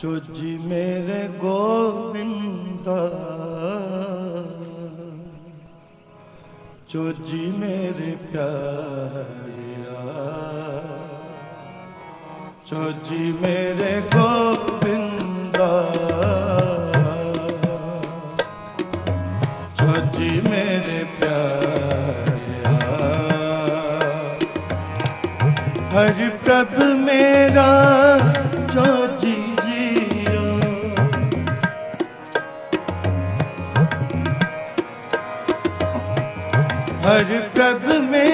ਚੋਜੀ ਮੇਰੇ ਗੋਬਿੰਦਾ ਚੋਜੀ ਮੇਰੇ ਪਿਆਰਿਆ ਚੋਜੀ ਮੇਰੇ ਗੋਬਿੰਦਾ ਚੋਜੀ ਮੇਰੇ ਪਿਆਰਿਆ ਹਰਿ ਪ੍ਰਭ ਮੇਰਾ ਚੋਜੀ ਜੀ ਹਰਿ ਪ੍ਰਭ ਮੇਰਾ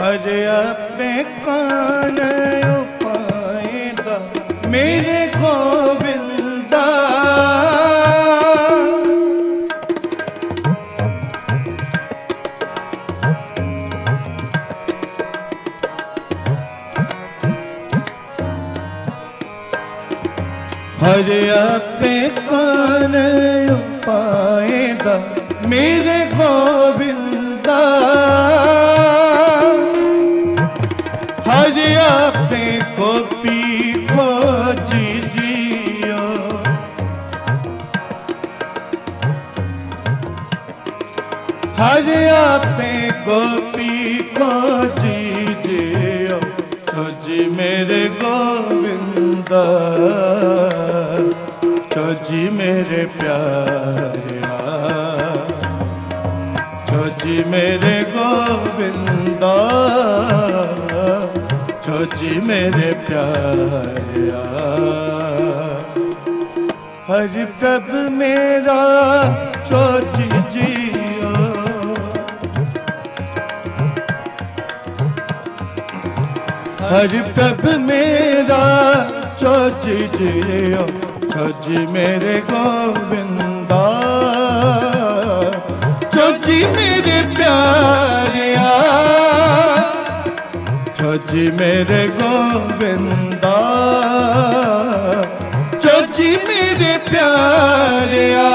ਹਰ ਆਪੇ ਕਾਨ ਉਪਾਇਦਾ ਮੇਰੇ ਗੋਬਿੰਦਾ ਹਰ ਆਪੇ ਕਾਨ ਉਪਾਇਦਾ ਮੇਰੇ ਹਰਿ ਆਪੇ ਕੋਪੀ ਖੋਜੀ ਜੀਓ। ਹਰਿ ਆਪੇ ਗੋਪੀ ਖੋਜੀ ਜੀਓ। ਖੋਜੀ ਮੇਰੇ ਗੋਬਿੰਦਾ ਖੋਜੀ ਮੇਰੇ ਪਿਆਰਿਆ। ਛੋਜੀ ਮੇਰੇ ਗੋਬਿੰਦਾ ਛੋਜੀ ਮੇਰੇ ਪਿਆਰਿਆ। ਹਰਿ ਪ੍ਰਭ ਮੇਰਾ ਛੋਜੀ ਜੀਓ। ਹਰਿ ਪ੍ਰਭ ਮੇਰਾ ਛੋਜੀ ਜੀਓ। ਚੋਜੀ ਮੇਰੇ ਗੋਬਿੰਦਾ ਛੋਜੀ ਮੇਰੇ ਗੋਬਿੰਦਾ ਛੋਜੀ ਮੇਰੇ ਪਿਆਰਿਆ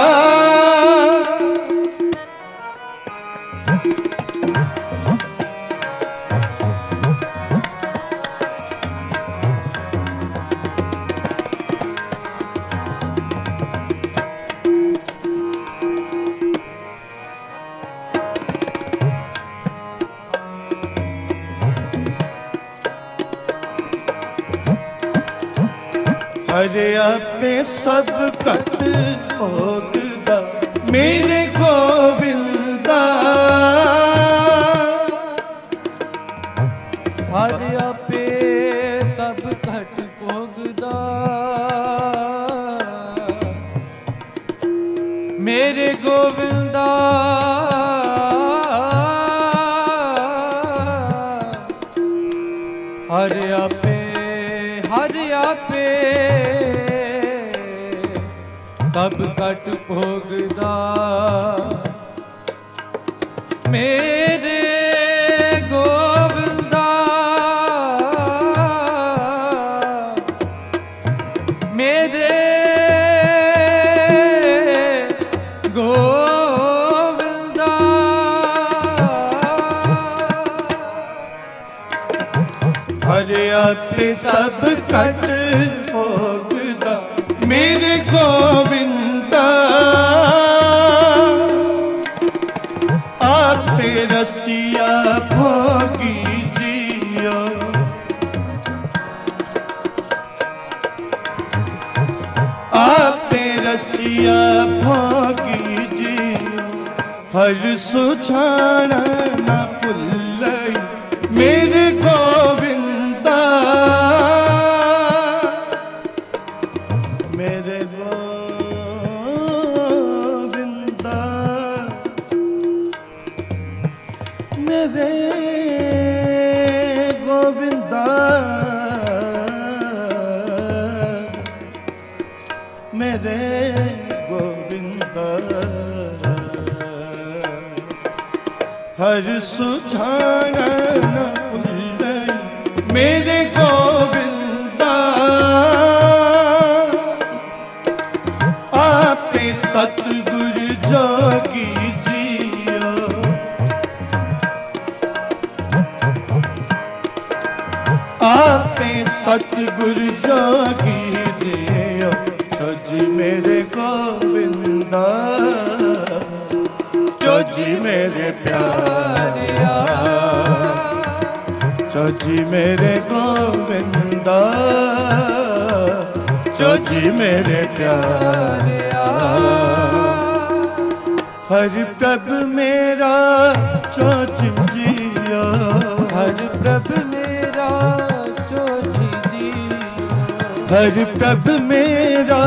ਹਰੇ ਆਪੇ ਸਭ ਘਟ ਭੋਗਦਾ ਮੇਰੇ ਗੋਬਿੰਦਾ ਹਰ ਆਪੇ ਸਭ ਘਟ ਭੋਗਦਾ ਮੇਰੇ ਗੋਬਿੰਦਾ ਹਰ ਆਪੇ ਸਭ ਘਟ ਭੋਗਦਾ। ਮੇਰੇ ਗੋਬਿੰਦਾ ਮੇਰੇ ਗੋਬਿੰਦਾ। ਹਰੇ ਆਪੇ ਸਭ ਘਟ ਰਸੀਆ ਭੋਗੀ ਜੀਓ ਹਰ ਸੁਝਾਣ ਨਾ ਭੁੱਲਈ ਹਰ ਸੁਝਾਣਾ ਨ ਭੁੱਲੈ ਮੇਰੇ ਗੋਬਿੰਦਾ ਆਪੇ ਸਤਿਗੁਰ ਜੋਗੀ ਜੀਓ। ਆਪੇ ਸਤਿਗੁਰ ਜੋਗੀ ਜੀਓ। ਸਜੀ ਮੇਰੇ ਗੋਬਿੰਦਾ ਜੋ ਮੇਰੇ ਪਿਆਰਿਆ। ਜੀ ਮੇਰੇ ਜੋ ਜੀ ਮੇਰੇ ਪਿਆਰਿਆ। ਹਰ ਪ੍ਰਭ ਮੇਰਾ ਜੋ ਜੀਓ ਹਰ ਪ੍ਰਭ ਮੇਰਾ ਜੋ ਜੀ ਹਰ ਪ੍ਰਭ ਮੇਰਾ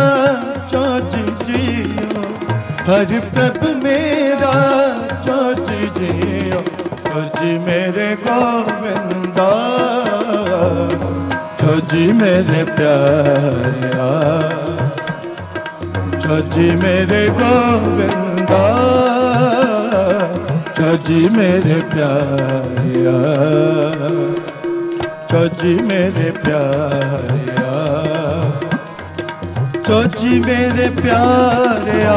ਜੋ ਜੀਓ ਹਰ ਪ੍ਰਭ ਮੇਰਾ ਜੋ ਜੀਓ ਜੋ ਮੇਰੇ ਗੋਬਿੰਦਾ ਜੋ ਜੀ ਮੇਰੇ ਪਿਆਰਿਆ। ਜੋ ਮੇਰੇ ਗੋਬਿੰਦਾ ਜੋ ਜੀ ਮੇਰੇ ਪਿਆਰਿਆ। ਜੋ ਮੇਰੇ ਪਿਆਰਿਆ। ਜੋ ਜੀ ਮੇਰੇ ਪਿਆਰਿਆ।